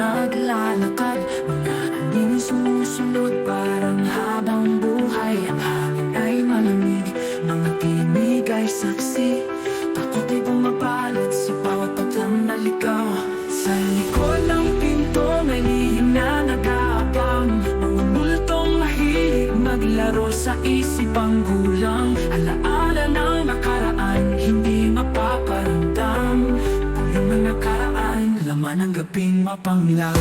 Naglalakad. Mga aning sumusunod. Parang habang buhay Ang hangin ay malamig. Mga tinig ay saksi. Takot ay bumabalot Sa bawat patlang naligaw Sa likod ng pinto May lihim na nag-aabang Mga multong mahilig Maglaro sa isipang gulang. Alaala ng Laman ng gabing mapanglaw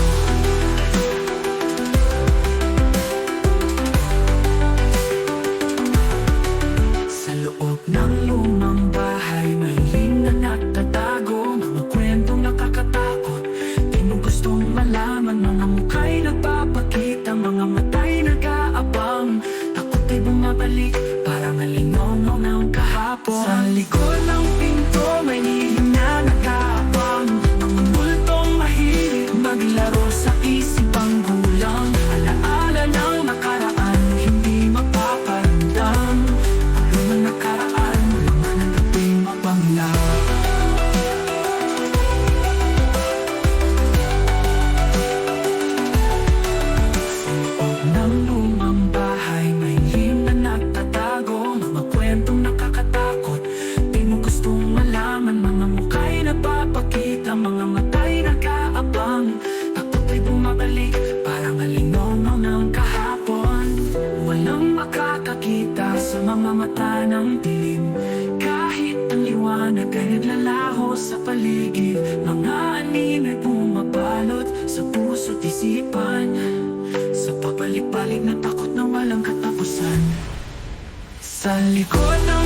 makakakita Sa mga mata ng dilim. Kahit ang liwanag ay naglalaho sa paligid Mga anin ay bumabalot Sa puso't isipan. Sa pabalik-balik na takot na walang katapusan. Sa likod ng